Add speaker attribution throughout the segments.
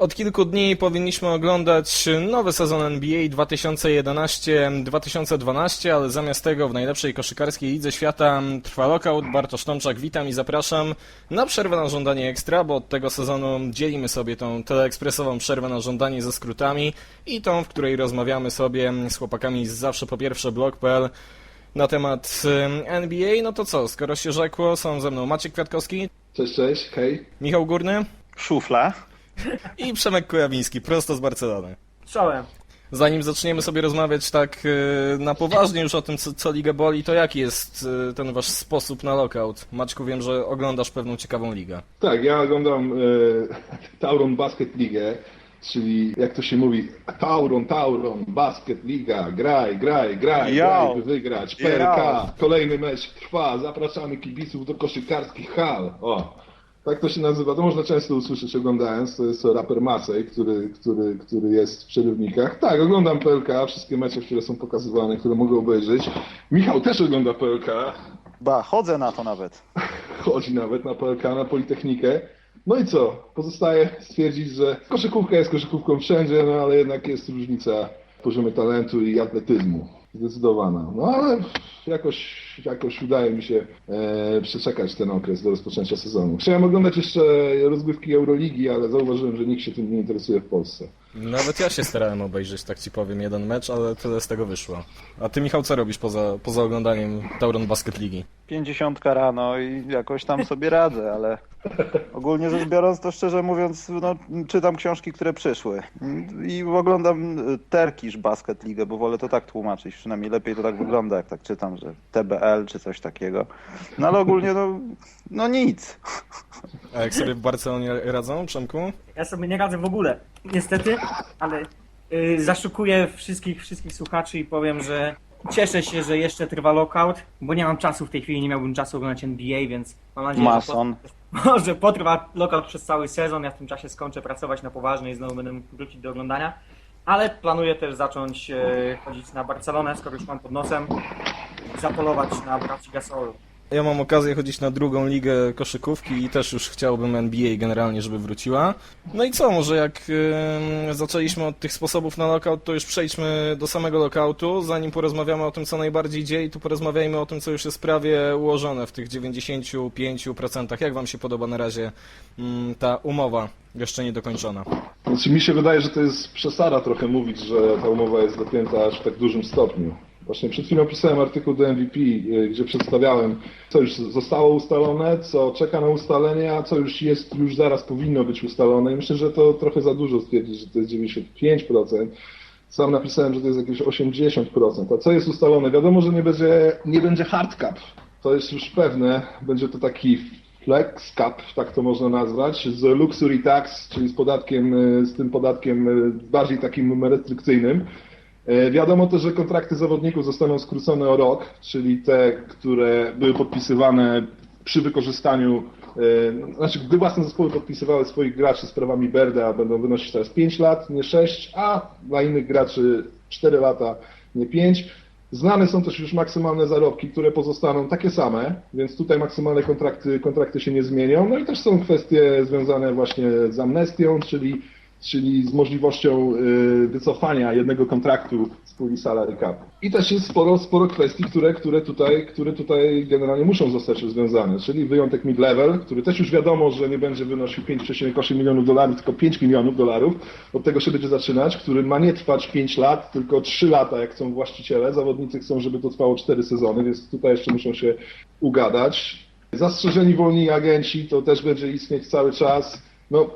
Speaker 1: Od kilku dni powinniśmy oglądać nowy sezon NBA 2011-2012, ale zamiast tego w najlepszej koszykarskiej lidze świata trwa lockout. Bartosz Tomczak, witam i zapraszam na przerwę na żądanie ekstra, bo od tego sezonu dzielimy sobie tą teleekspresową przerwę na żądanie ze skrótami i tą, w której rozmawiamy sobie z chłopakami z zawsze po pierwsze blog.pl na temat em, NBA. No to co, skoro się rzekło, są ze mną Maciek Kwiatkowski,
Speaker 2: Cześć, cześć, hej.
Speaker 1: Michał Górny
Speaker 3: Szufla.
Speaker 1: I Przemek Kujawiński, prosto z Barcelony.
Speaker 4: Czołem.
Speaker 1: Zanim zaczniemy sobie rozmawiać tak e, na poważnie już o tym, co, co ligę boli, to jaki jest e, ten wasz sposób na lockout? Maćku, wiem, że oglądasz pewną ciekawą ligę.
Speaker 2: Tak, ja oglądam e, Tauron Basket Ligę, czyli jak to się mówi, Tauron, Tauron, Basket Liga, graj, graj, graj, graj, by wygrać, PRK,
Speaker 3: Yo.
Speaker 2: kolejny mecz trwa, zapraszamy kibiców do koszykarskich hal. O, tak to się nazywa, to można często usłyszeć oglądając, to jest raper Masej, który, który, który jest w przerywnikach. Tak, oglądam PLK, wszystkie mecze, które są pokazywane, które mogę obejrzeć. Michał też ogląda PLK,
Speaker 3: Ba, chodzę na to nawet.
Speaker 2: chodzi nawet na PLK, na Politechnikę. No i co? Pozostaje stwierdzić, że koszykówka jest koszykówką wszędzie, no ale jednak jest różnica w poziomie talentu i atletyzmu. Zdecydowana. No ale jakoś, jakoś udaje mi się e, przeczekać ten okres do rozpoczęcia sezonu. Chciałem oglądać jeszcze rozgrywki Euroligi, ale zauważyłem, że nikt się tym nie interesuje w Polsce.
Speaker 1: Nawet ja się starałem obejrzeć, tak ci powiem, jeden mecz, ale tyle z tego wyszło. A ty, Michał, co robisz poza, poza oglądaniem Tauron Basket Ligi?
Speaker 3: Pięćdziesiątka rano i jakoś tam sobie radzę, ale ogólnie rzecz biorąc, to szczerze mówiąc, no, czytam książki, które przyszły. I oglądam y, Turkish Basket League, bo wolę to tak tłumaczyć. Przynajmniej lepiej to tak wygląda, jak tak czytam, że TBL czy coś takiego. No ale ogólnie, no, no nic.
Speaker 1: A jak sobie w Barcelonie radzą, Przemku?
Speaker 4: Ja sobie nie radzę w ogóle, niestety, ale y, zaszukuję wszystkich, wszystkich słuchaczy i powiem, że cieszę się, że jeszcze trwa lockout, bo nie mam czasu w tej chwili, nie miałbym czasu oglądać NBA, więc mam nadzieję,
Speaker 3: Mason.
Speaker 4: że może potrwa lockout przez cały sezon, ja w tym czasie skończę pracować na poważnie i znowu będę mógł wrócić do oglądania. Ale planuję też zacząć e, chodzić na Barcelonę, skoro już mam pod nosem, i zapolować na braci Gasolu.
Speaker 1: Ja mam okazję chodzić na drugą ligę koszykówki i też już chciałbym NBA generalnie, żeby wróciła. No i co, może jak ym, zaczęliśmy od tych sposobów na lockout, to już przejdźmy do samego lockoutu. Zanim porozmawiamy o tym, co najbardziej dzieje, to porozmawiajmy o tym, co już jest prawie ułożone w tych 95%. Jak wam się podoba na razie ym, ta umowa jeszcze niedokończona?
Speaker 2: Znaczy mi się wydaje, że to jest przesada trochę mówić, że ta umowa jest dopięta aż w tak dużym stopniu. Właśnie przed chwilą pisałem artykuł do MVP, y, gdzie przedstawiałem, co już zostało ustalone, co czeka na ustalenie, a co już jest, już zaraz powinno być ustalone. I myślę, że to trochę za dużo stwierdzić, że to jest 95%. Sam napisałem, że to jest jakieś 80%. A co jest ustalone? Wiadomo, że nie będzie, nie będzie hard cap. To jest już pewne. Będzie to taki flex cap, tak to można nazwać, z luxury tax, czyli z podatkiem, y, z tym podatkiem y, bardziej takim restrykcyjnym. E, Wiadomo też, że kontrakty zawodników zostaną skrócone o rok, czyli te, które były podpisywane przy wykorzystaniu, e, znaczy gdy własne zespoły podpisywały swoich graczy z prawami Berda, będą wynosić teraz 5 lat, nie 6, a dla innych graczy 4 lata, nie 5. Znane są też już maksymalne zarobki, które pozostaną takie same, więc tutaj maksymalne kontrakty, kontrakty się nie zmienią. No i też są kwestie związane właśnie z amnestią, czyli czyli z możliwością y, wycofania jednego kontraktu z puli salary cap. I też jest sporo, sporo kwestii, które, które, tutaj, które tutaj generalnie muszą zostać rozwiązane, czyli wyjątek mid-level, który też już wiadomo, że nie będzie wynosił 5,8 milionów dolarów, tylko 5 milionów dolarów. Od tego się będzie zaczynać, który ma nie trwać 5 lat, tylko 3 lata, jak chcą właściciele. Zawodnicy chcą, żeby to trwało 4 sezony, więc tutaj jeszcze muszą się ugadać. Zastrzeżeni wolni agenci to też będzie istnieć cały czas. No,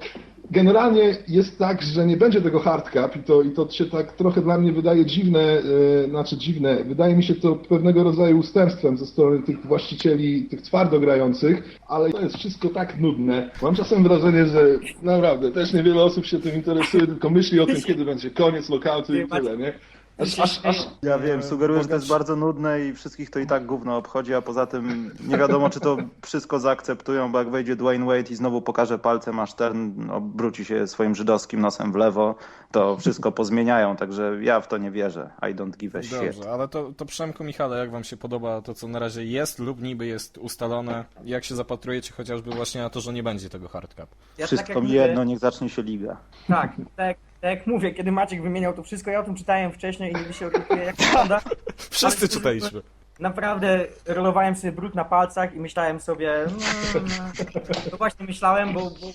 Speaker 2: generalnie jest tak, że nie będzie tego hard cap i to, i to się tak trochę dla mnie wydaje dziwne, e, znaczy dziwne, wydaje mi się to pewnego rodzaju ustępstwem ze strony tych właścicieli, tych twardo grających, ale to jest wszystko tak nudne. Mam czasem wrażenie, że naprawdę też niewiele osób się tym interesuje, tylko myśli o tym, kiedy będzie koniec lockoutu i tyle, nie? Aż, aż, aż,
Speaker 3: Ja wiem, sugeruję, że to jest bardzo nudne i wszystkich to i tak gówno obchodzi, a poza tym nie wiadomo, czy to wszystko zaakceptują, bo jak wejdzie Dwayne Wade i znowu pokaże palcem, a Stern obróci się swoim żydowskim nosem w lewo, to wszystko pozmieniają, także ja w to nie wierzę. I don't give a shit.
Speaker 1: Dobrze, ale to, to Przemku Michale, jak wam się podoba to, co na razie jest lub niby jest ustalone? Jak się zapatrujecie chociażby właśnie na to, że nie będzie tego hardcap?
Speaker 4: Ja
Speaker 3: Wszystko
Speaker 4: tak
Speaker 3: mi jedno, niech zacznie się liga.
Speaker 4: Tak, tak, tak jak mówię, kiedy Maciek wymieniał to wszystko, ja o tym czytałem wcześniej i niby się orientuję, jak to wygląda.
Speaker 1: Wszyscy czytaliśmy.
Speaker 4: Naprawdę rolowałem sobie brud na palcach i myślałem sobie, no, no, to właśnie myślałem, bo, bo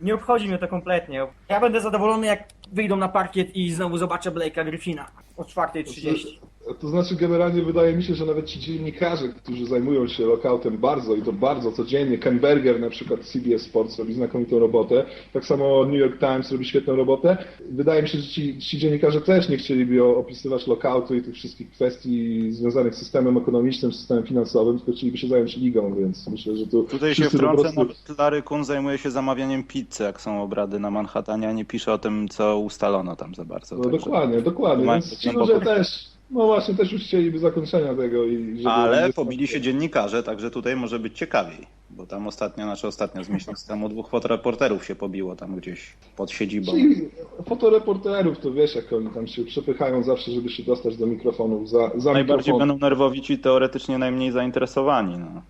Speaker 4: nie obchodzi mnie to kompletnie. Ja będę zadowolony, jak wyjdą na parkiet i znowu zobaczę Blake'a Griffina o 4.30.
Speaker 2: To znaczy, generalnie wydaje mi się, że nawet ci dziennikarze, którzy zajmują się lockoutem bardzo i to bardzo codziennie, Ken Berger na przykład CBS Sports robi znakomitą robotę, tak samo New York Times robi świetną robotę. Wydaje mi się, że ci, ci dziennikarze też nie chcieliby opisywać lockoutu i tych wszystkich kwestii związanych z systemem ekonomicznym, systemem finansowym, tylko chcieliby się zająć ligą, więc myślę, że tu
Speaker 3: Tutaj się wtrącę,
Speaker 2: prostu...
Speaker 3: nawet Larry Kun zajmuje się zamawianiem pizzy, jak są obrady na Manhattanie, a nie pisze o tym, co ustalono tam za bardzo.
Speaker 2: No dokładnie, dokładnie, więc
Speaker 3: głęboko.
Speaker 2: ludzie też, no właśnie, też już chcieliby zakończenia tego i żeby...
Speaker 3: Ale pobili się dziennikarze, także tutaj może być ciekawiej. Bo tam ostatnio, znaczy ostatnio z miesiąc temu dwóch fotoreporterów się pobiło tam gdzieś pod siedzibą.
Speaker 2: Ci fotoreporterów, to wiesz, jak oni tam się przepychają zawsze, żeby się dostać do mikrofonów za, za
Speaker 3: Najbardziej
Speaker 2: mikrofon.
Speaker 3: będą nerwowi ci teoretycznie najmniej zainteresowani. No.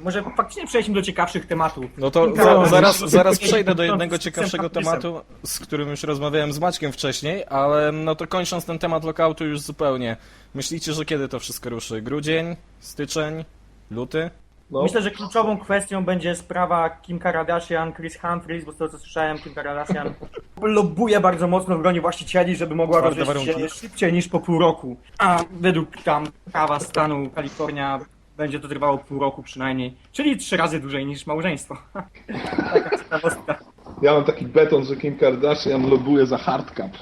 Speaker 4: Może faktycznie przejdźmy do ciekawszych tematów.
Speaker 1: No to za, zaraz, zaraz przejdę do jednego ciekawszego tematu, z którym już rozmawiałem z Maćkiem wcześniej, ale no to kończąc ten temat lockoutu już zupełnie. Myślicie, że kiedy to wszystko ruszy? Grudzień? Styczeń? Luty?
Speaker 2: No,
Speaker 4: Myślę, że kluczową kwestią będzie sprawa Kim Kardashian, Chris Humphries, bo z tego co słyszałem, Kim Kardashian lobbuje bardzo mocno w gronie właścicieli, żeby mogła rozwieść się szybciej niż po pół roku. A według tam prawa stanu Kalifornia będzie to trwało pół roku przynajmniej, czyli trzy razy dłużej niż małżeństwo. Taka ciekawostka.
Speaker 2: ja mam taki beton, że Kim Kardashian lobuje za hardcap.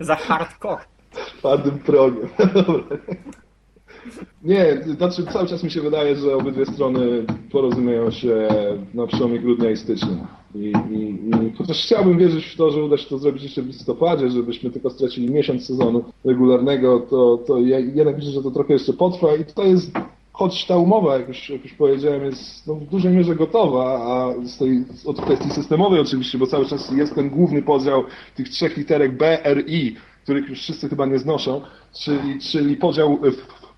Speaker 4: Za hardcore.
Speaker 2: Twardym progiem. Nie, znaczy cały czas mi się wydaje, że obydwie strony porozumieją się na przełomie grudnia i stycznia. I, i, i chociaż chciałbym wierzyć w to, że uda się to zrobić jeszcze w listopadzie, żebyśmy tylko stracili miesiąc sezonu regularnego, to, to ja jednak myślę, że to trochę jeszcze potrwa i to jest, choć ta umowa, jak już, jak już powiedziałem, jest no, w dużej mierze gotowa, a z tej, od kwestii systemowej oczywiście, bo cały czas jest ten główny podział tych trzech literek B, R, I, których już wszyscy chyba nie znoszą, czyli, czyli podział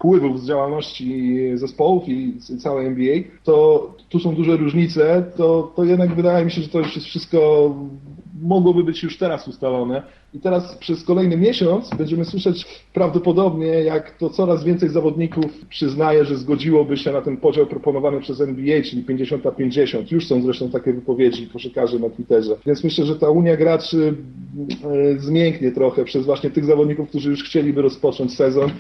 Speaker 2: wpływów z działalności zespołów i całej NBA, to tu są duże różnice, to, to jednak wydaje mi się, że to już jest wszystko mogłoby być już teraz ustalone. I teraz przez kolejny miesiąc będziemy słyszeć prawdopodobnie, jak to coraz więcej zawodników przyznaje, że zgodziłoby się na ten podział proponowany przez NBA, czyli 50 na 50. Już są zresztą takie wypowiedzi koszykarzy na Twitterze. Więc myślę, że ta Unia Graczy e, zmięknie trochę przez właśnie tych zawodników, którzy już chcieliby rozpocząć sezon.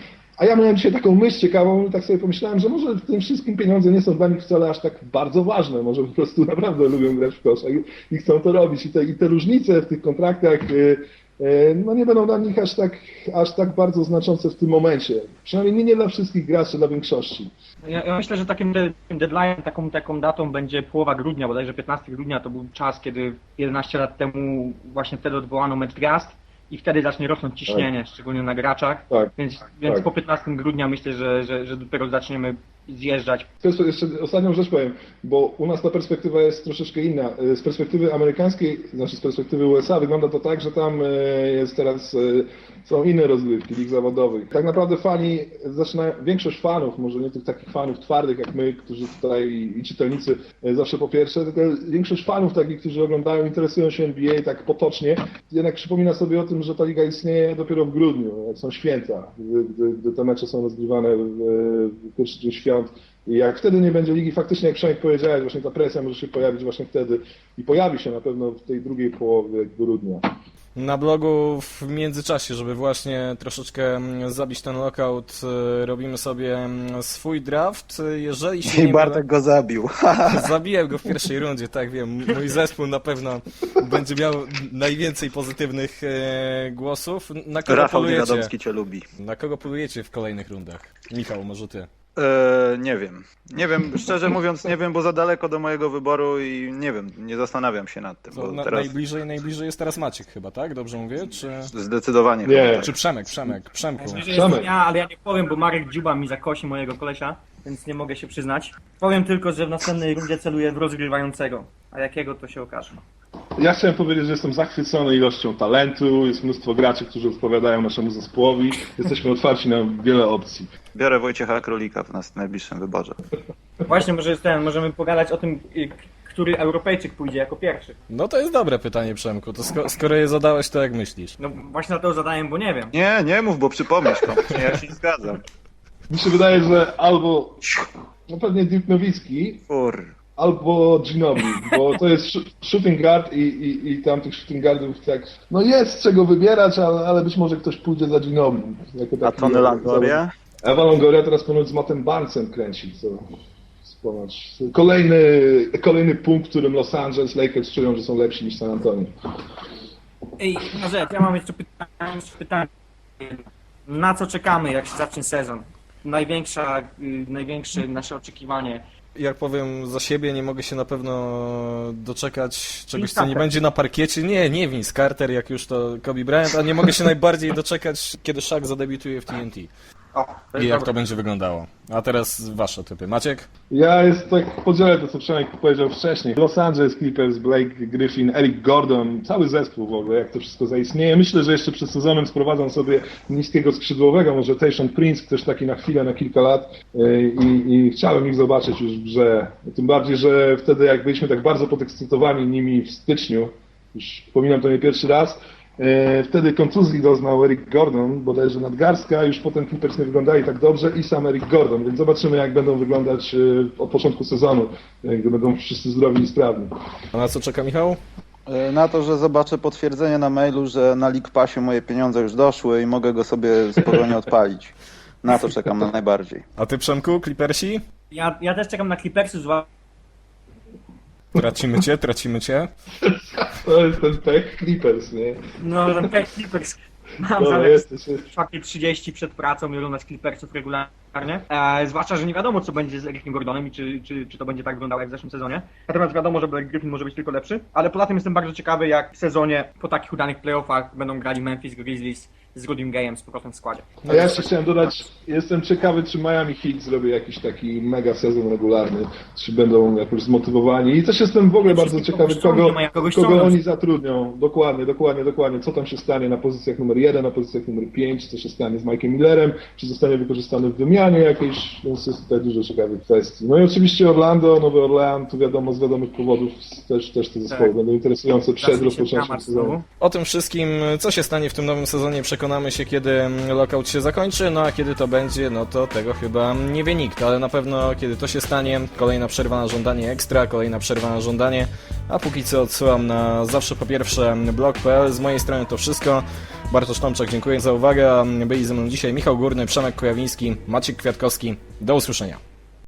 Speaker 2: A ja miałem dzisiaj taką myśl ciekawą i tak sobie pomyślałem, że może w tym wszystkim pieniądze nie są dla nich wcale aż tak bardzo ważne. Może po prostu naprawdę lubią grać w kosza i, i chcą to robić. I te, I te różnice w tych kontraktach y, y, no nie będą dla nich aż tak, aż tak bardzo znaczące w tym momencie. Przynajmniej nie, dla wszystkich graczy, dla większości.
Speaker 4: Ja, ja myślę, że takim de- deadline, taką, taką datą będzie połowa grudnia, bodajże 15 grudnia to był czas, kiedy 11 lat temu właśnie wtedy odwołano mecz gwiazd i wtedy zacznie rosnąć ciśnienie, szczególnie na graczach.
Speaker 2: Tak.
Speaker 4: Więc, więc
Speaker 2: Tak.
Speaker 4: po 15 grudnia myślę, że, że, że dopiero zaczniemy zjeżdżać.
Speaker 2: To jest jeszcze ostatnią rzecz powiem, bo u nas ta perspektywa jest troszeczkę inna. E, Z perspektywy amerykańskiej, znaczy z perspektywy USA wygląda to tak, że tam e, jest teraz, e, są inne rozgrywki lig zawodowych. Tak naprawdę fani zaczynają, większość fanów, może nie tych takich fanów twardych jak my, którzy tutaj i czytelnicy e, zawsze po pierwsze, tylko większość fanów takich, którzy oglądają, interesują się NBA tak potocznie, jednak przypomina sobie o tym, że ta liga istnieje dopiero w grudniu, jak są święta, gdy, gdy, gdy te mecze są rozgrywane w, w pierwszy dzień świąt. I jak wtedy nie będzie ligi, faktycznie jak Przemek powiedziałeś, właśnie ta presja może się pojawić właśnie wtedy i pojawi się na pewno w tej drugiej połowie grudnia.
Speaker 1: Na blogu w międzyczasie, żeby właśnie troszeczkę mm, zabić ten lockout, y, robimy sobie mm, swój draft. Jeżeli się
Speaker 3: I
Speaker 1: nie
Speaker 3: Bartek go zabił.
Speaker 1: zabiłem go w pierwszej rundzie, tak wiem. Mój zespół na pewno będzie miał najwięcej pozytywnych e, głosów. Na kogo
Speaker 3: Rafał
Speaker 1: polujecie?
Speaker 3: Niewiadomski cię lubi.
Speaker 1: Na kogo polujecie w kolejnych rundach? Michał, może ty.
Speaker 3: E, nie wiem. Nie wiem, szczerze mówiąc nie wiem, bo za daleko do mojego wyboru i nie wiem, nie zastanawiam się nad tym,
Speaker 1: To
Speaker 3: bo
Speaker 1: na,
Speaker 3: teraz
Speaker 1: najbliżej, najbliżej jest teraz Maciek chyba, tak? Dobrze mówię? Czy,
Speaker 3: zdecydowanie
Speaker 2: Nie.
Speaker 3: chyba tak.
Speaker 1: czy Przemek, Przemek, Przemku?
Speaker 2: Przemek.
Speaker 4: ja, ale ja nie powiem, bo Marek Dziuba mi zakosi mojego kolesia, więc nie mogę się przyznać. Powiem tylko, że w następnej rundzie celuję w rozgrywającego, a jakiego to się okaże.
Speaker 2: Ja chciałem powiedzieć, że jestem zachwycony ilością talentu, jest mnóstwo graczy, którzy odpowiadają naszemu zespołowi. Jesteśmy otwarci na wiele opcji.
Speaker 3: Biorę Wojciecha Królika w nas najbliższym wyborze.
Speaker 4: Właśnie, może jest ten, możemy pogadać o tym, y, który Europejczyk pójdzie jako pierwszy.
Speaker 1: No to jest dobre pytanie, Przemku. To sko- skoro je zadałeś, to jak myślisz?
Speaker 4: No właśnie na to zadałem, bo nie wiem.
Speaker 3: Nie, nie mów, bo przypomnisz komuś. Ja się nie zgadzam.
Speaker 2: Mi się wydaje, że albo no pewnie Dirk Nowicki,
Speaker 3: Kur.
Speaker 2: Albo Ginobili, bo to jest sh- shooting guard i, i, i tam tych shooting guardów tak, no jest z czego wybierać, ale, ale być może ktoś pójdzie za Ginobili. Jako
Speaker 3: A Tony Langoria?
Speaker 2: Ewa Longoria teraz ponoć z Mattem Barnesem kręci, co ponoć kolejny, kolejny punkt, w którym Los Angeles Lakers czują, że są lepsi niż San Antonio.
Speaker 4: Ej, na rzecz, ja mam jeszcze pytanie, jeszcze pytanie. Na co czekamy, jak się zacznie sezon? Największa, y, największe nasze oczekiwanie.
Speaker 1: Jak powiem za siebie, nie mogę się na pewno doczekać czegoś, co nie będzie na parkiecie. Nie, nie Vince Carter, jak już to Kobe Bryant, a nie mogę się najbardziej doczekać, kiedy Shaq zadebiutuje w TNT.
Speaker 4: O, to
Speaker 1: I
Speaker 4: jest
Speaker 1: jak
Speaker 4: dobre.
Speaker 1: to będzie wyglądało. A teraz wasze typy. Maciek?
Speaker 2: Ja jest tak podzielę to, co Przemek powiedział wcześniej. Los Angeles Clippers, Blake Griffin, Eric Gordon, cały zespół w ogóle, jak to wszystko zaistnieje. Myślę, że jeszcze przed sezonem sprowadzą sobie niskiego skrzydłowego, może Tayshaun Prince, ktoś taki na chwilę, na kilka lat yy, i, i chciałem ich zobaczyć już w grze. Tym bardziej, że wtedy jak byliśmy tak bardzo podekscytowani nimi w styczniu, już wspominam to nie pierwszy raz, E, Wtedy kontuzji doznał Eric Gordon, bodajże nadgarstka, już potem Clippers nie wyglądali tak dobrze i sam Eric Gordon, więc zobaczymy jak będą wyglądać e, od początku sezonu, e, gdy będą wszyscy zdrowi i sprawni.
Speaker 1: A na co czeka Michał?
Speaker 3: E, Na to, że zobaczę potwierdzenie na mailu, że na League Passie moje pieniądze już doszły i mogę go sobie spokojnie odpalić. Na to czekam na najbardziej.
Speaker 1: A ty Przemku, Clippersi?
Speaker 4: Ja, ja też czekam na Clippersy, zła...
Speaker 1: Tracimy cię, tracimy cię.
Speaker 2: To jest ten pech Clippers, nie?
Speaker 4: No, ten pech Clippers. Mam
Speaker 2: jesteś, jesteś.
Speaker 4: 4.30 przed pracą i oglądać Clippersów regularnie. E, zwłaszcza, że nie wiadomo, co będzie z Ericiem Gordonem i czy, czy, czy to będzie tak wyglądało jak w zeszłym sezonie. Natomiast wiadomo, że Blake Griffin może być tylko lepszy. Ale poza tym jestem bardzo ciekawy, jak w sezonie po takich udanych playoffach będą grali Memphis Grizzlies z Rudym Gayem z powrotem w składzie.
Speaker 2: A ja jeszcze chciałem dodać, jestem ciekawy, czy Miami Heat zrobi jakiś taki mega sezon regularny, czy będą jakoś zmotywowani. I też jestem w ogóle bardzo ciekawy, kogo, kogo oni zatrudnią. Dokładnie, dokładnie, dokładnie. Co tam się stanie na pozycjach numer jeden, na pozycjach numer pięć, co się stanie z Mike'em Millerem, czy zostanie wykorzystany w wymianie jakiejś, więc jest tutaj dużo ciekawych kwestii. No i oczywiście Orlando, Nowy Orlean, tu wiadomo, z wiadomych powodów też, też te zespoły
Speaker 4: Tak.
Speaker 2: będą interesujące przed rozpoczęciem sezonu.
Speaker 1: O tym wszystkim, co się stanie w tym nowym sezonie, przekonamy się, kiedy lockout się zakończy, no a kiedy to będzie, no to tego chyba nie wie nikt, ale na pewno kiedy to się stanie, kolejna przerwa na żądanie ekstra, kolejna przerwa na żądanie, a póki co odsyłam na zawsze po pierwsze blog.pl, z mojej strony to wszystko. Bartosz Tomczak, dziękuję za uwagę, byli ze mną dzisiaj Michał Górny, Przemek Kojawiński, Maciek Kwiatkowski, do usłyszenia.